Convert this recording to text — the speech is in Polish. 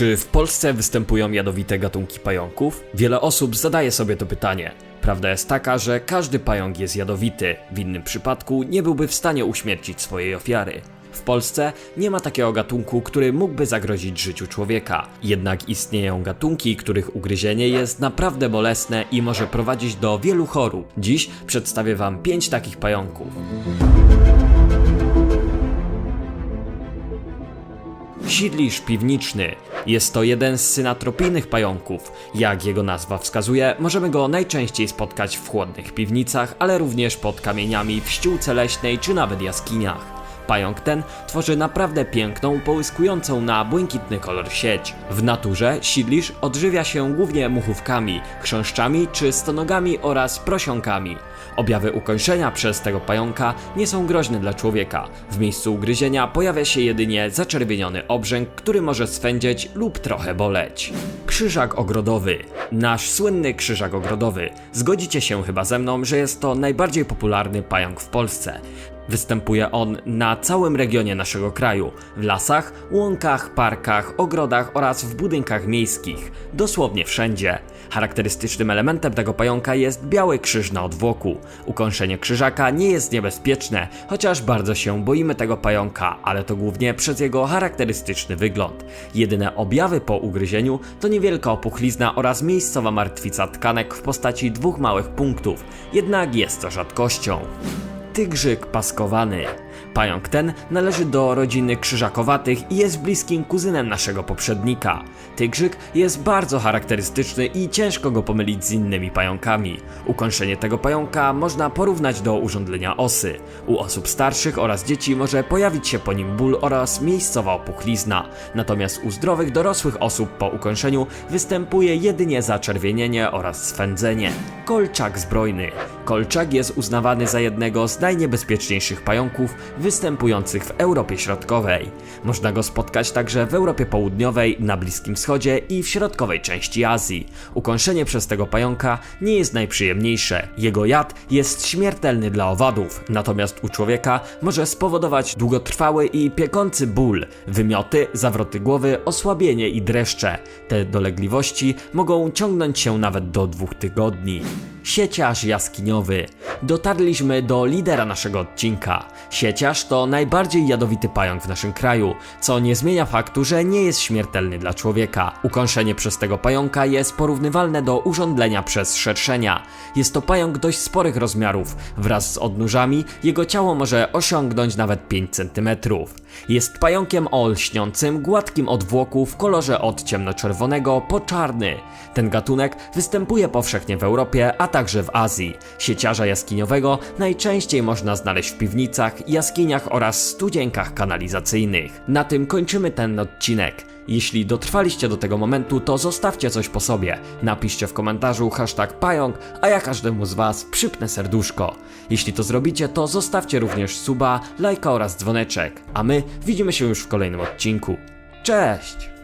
Czy w Polsce występują jadowite gatunki pająków? Wiele osób zadaje sobie to pytanie. Prawda jest taka, że każdy pająk jest jadowity, w innym przypadku nie byłby w stanie uśmiercić swojej ofiary. W Polsce nie ma takiego gatunku, który mógłby zagrozić życiu człowieka. Jednak istnieją gatunki, których ugryzienie jest naprawdę bolesne i może prowadzić do wielu chorób. Dziś przedstawię Wam 5 takich pająków. Sidlisz piwniczny. Jest to jeden z synatropijnych pająków. Jak jego nazwa wskazuje, możemy go najczęściej spotkać w chłodnych piwnicach, ale również pod kamieniami w ściółce leśnej czy nawet jaskiniach. Pająk ten tworzy naprawdę piękną, połyskującą na błękitny kolor sieć. W naturze sidlisz odżywia się głównie muchówkami, chrząszczami czy stonogami oraz prosiąkami. Objawy ukończenia przez tego pająka nie są groźne dla człowieka. W miejscu ugryzienia pojawia się jedynie zaczerwieniony obrzęk, który może swędzieć lub trochę boleć. Krzyżak ogrodowy. Nasz słynny krzyżak ogrodowy. Zgodzicie się chyba ze mną, że jest to najbardziej popularny pająk w Polsce. Występuje on na całym regionie naszego kraju w lasach, łąkach, parkach, ogrodach oraz w budynkach miejskich. Dosłownie wszędzie. Charakterystycznym elementem tego pająka jest biały krzyż na odwłoku. Ukąszenie krzyżaka nie jest niebezpieczne, chociaż bardzo się boimy tego pająka, ale to głównie przez jego charakterystyczny wygląd. Jedyne objawy po ugryzieniu to niewielka opuchlizna oraz miejscowa martwica tkanek w postaci dwóch małych punktów, jednak jest to rzadkością. Tygrzyk paskowany. Pająk ten należy do rodziny krzyżakowatych i jest bliskim kuzynem naszego poprzednika. Tygrzyk jest bardzo charakterystyczny i ciężko go pomylić z innymi pająkami. Ukończenie tego pająka można porównać do urządlenia osy. U osób starszych oraz dzieci może pojawić się po nim ból oraz miejscowa opuchlizna. Natomiast u zdrowych dorosłych osób po ukończeniu występuje jedynie zaczerwienienie oraz swędzenie. Kolczak zbrojny. Kolczak jest uznawany za jednego z najniebezpieczniejszych pająków występujących w Europie Środkowej. Można go spotkać także w Europie Południowej, na Bliskim Wschodzie i w środkowej części Azji. Ukąszenie przez tego pająka nie jest najprzyjemniejsze. Jego jad jest śmiertelny dla owadów, natomiast u człowieka może spowodować długotrwały i piekący ból, wymioty, zawroty głowy, osłabienie i dreszcze. Te dolegliwości mogą ciągnąć się nawet do dwóch tygodni. Sieciarz jaskiniowy. Dotarliśmy do lidera naszego odcinka. Sieciarz to najbardziej jadowity pająk w naszym kraju, co nie zmienia faktu, że nie jest śmiertelny dla człowieka. Ukąszenie przez tego pająka jest porównywalne do urządlenia przez szerszenia. Jest to pająk dość sporych rozmiarów. Wraz z odnóżami jego ciało może osiągnąć nawet 5 cm. Jest pająkiem o lśniącym, gładkim odwłoku w kolorze od ciemnoczerwonego po czarny. Ten gatunek występuje powszechnie w Europie, a także w Azji. Sieciarza jaskiniowego najczęściej można znaleźć w piwnicach, jaskiniach oraz studzienkach kanalizacyjnych. Na tym kończymy ten odcinek. Jeśli dotrwaliście do tego momentu, to zostawcie coś po sobie. Napiszcie w komentarzu hashtag pająk, a ja każdemu z Was przypnę serduszko. Jeśli to zrobicie, to zostawcie również suba, lajka oraz dzwoneczek. A my widzimy się już w kolejnym odcinku. Cześć!